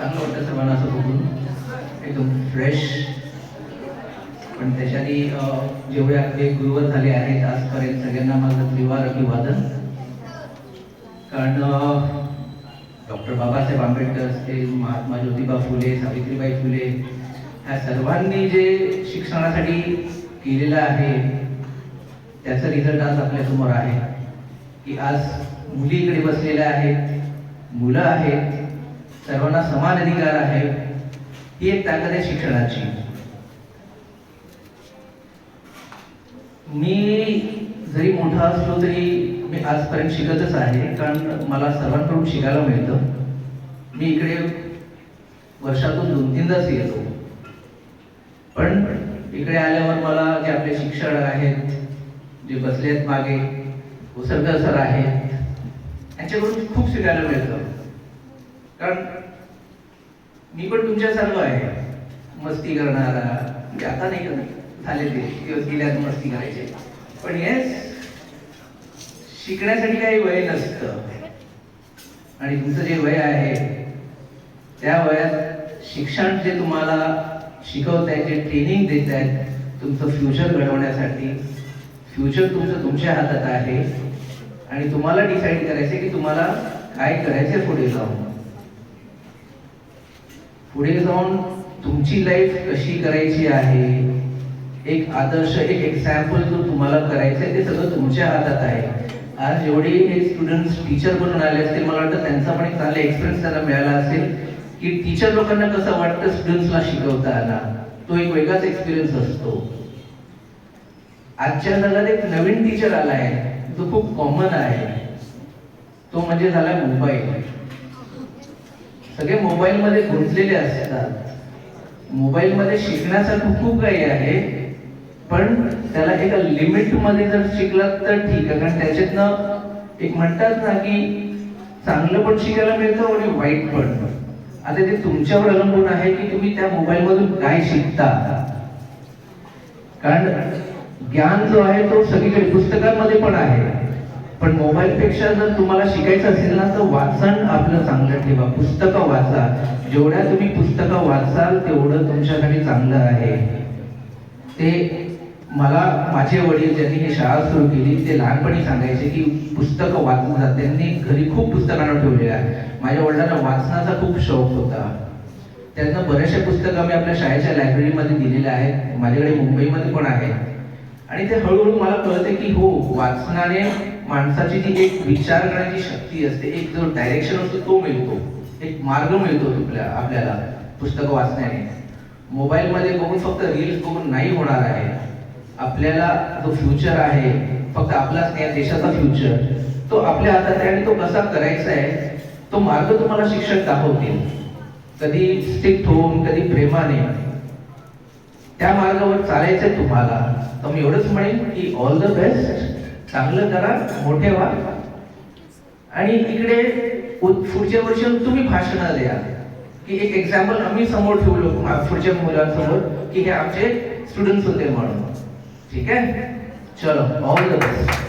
चांगलं वाटतं सर्वांना असं बघून. एकदम फ्रेश पण त्याच्यानी जेवढे आपले गुरुवर झाले आहेत आजपर्यंत सगळ्यांना माझं त्रिवार अभिवादन. कारण डॉक्टर बाबासाहेब आंबेडकर असतील महात्मा ज्योतिबा फुले सावित्रीबाई फुले ह्या सर्वांनी जे शिक्षणासाठी केलेलं आहे त्याचा रिझल्ट आज आपल्यासमोर आहे. की आज मुली इकडे बसलेल्या आहेत मुलं आहेत सर्वांना समान अधिकार आहे ही एक ताकद आहे शिक्षणाची. मी जरी मोठा असलो तरी मी आजपर्यंत शिकतच आहे कारण मला सर्वांकडून शिकायला मिळतं. मी इकडे वर्षातून दोन तीनदाच येतो पण इकडे आल्यावर मला जे आपले शिक्षण आहेत जे बसले आहेत मागे उसरकर सर आहेत यांच्याकडून खूप शिकायला मिळतं. कारण मी पण तुमच्यासारखं आहे. मस्ती करणारा. म्हणजे आता नाही का झाले ते. दिवस गेल्यात मस्ती करायचे. पण येस शिकण्यासाठी काही वय नसतं. आणि तुमचं जे वय आहे त्या वयात शिक्षण जे तुम्हाला शिकवत आहे जे ट्रेनिंग देत आहेत तुमचं फ्युचर घडवण्यासाठी फ्युचर तुमचं तुमच्या हातात आहे. आणि तुम्हाला डिसाईड करायचं की तुम्हाला काय करायचं पुढे जाऊन. पुढे जाऊन तुमची लाईफ कशी करायची आहे? एक आदर्श एक एक्झाम्पल जो तुम्हाला करायचं आहे ते सगळं तुमच्या हातात आहे. आज जेवढे हे स्टुडंट्स टीचर बनून आले असतील मला वाटतं त्यांचा पण एक चांगला एक्सपिरियन्स त्यांना मिळाला असेल की टीचर लोकांना कसं वाटतं स्टुडंट्सला शिकवताना तो एक वेगळाच एक्सपिरियन्स असतो. आजच्या जगात एक नवीन टीचर आला आहे जो खूप कॉमन आहे. तो म्हणजे झाला मोबाईल सगळे मोबाईलमध्ये गुंतलेले असतात. मोबाईल मध्ये शिकण्यासारखं खूप काही आहे पण त्याला एका लिमिटमध्ये जर शिकलात तर ठीक आहे कारण त्याच्यातनं एक म्हणतात ना की चांगलं पण शिकायला मिळतं आणि वाईट पण. आता ते तुमच्यावर अवलंबून आहे की तुम्ही त्या मोबाईल मधून काय शिकता. कारण ज्ञान जो आहे तो सगळीकडे पुस्तकांमध्ये पण आहे. पण मोबाईलपेक्षा जर तुम्हाला शिकायचं असेल ना तर वाचन आपलं चांगलं ठेवा पुस्तकं वाचा. जेवढ्या तुम्ही पुस्तकं वाचाल तेवढं तुमच्यासाठी चांगलं आहे. ते मला माझे वडील ज्यांनी ही शाळा सुरू केली ते लहानपणी सांगायचे की पुस्तकं वाचून जात त्यांनी घरी खूप पुस्तकांना ठेवलेलं आहे माझ्या वडिलांना वाचनाचा खूप शौक होता. त्यांना बऱ्याचशा पुस्तकं मी आपल्या शाळेच्या लायब्ररीमध्ये दिलेल्या आहेत. माझ्याकडे मुंबईमध्ये पण आहेत. आणि ते हळूहळू मला कळते की हो वाचनाने माणसाची जी एक विचार करण्याची शक्ती असते एक जो डायरेक्शन असतो तो मिळतो एक मार्ग मिळतो आपल्या आपल्याला पुस्तकं वाचण्याने. मोबाईलमध्ये बघून फक्त रील्स बघून नाही होणार आहे. आपल्याला जो फ्युचर आहे फक्त आपलाच या देशाचा फ्युचर तो आपल्या हातात आहे आणि तो कसा करायचा आहे तो मार्ग तुम्हाला शिक्षक दाखवतील. कधी स्ट्रिक्ट होऊन कधी प्रेमाने. त्या मार्गावर चालायचंय तुम्हाला तर मी एवढंच म्हणेन की ऑल द बेस्ट चांगलं करा मोठे व्हा. आणि इकडे पुढच्या वर्षी तुम्ही भाषण द्या की एक एक्झाम्पल आम्ही समोर ठेवलो पुढच्या मुलांसमोर की हे आमचे स्टुडंट्स होते म्हणून. ठीक आहे? चलो ऑल द बेस्ट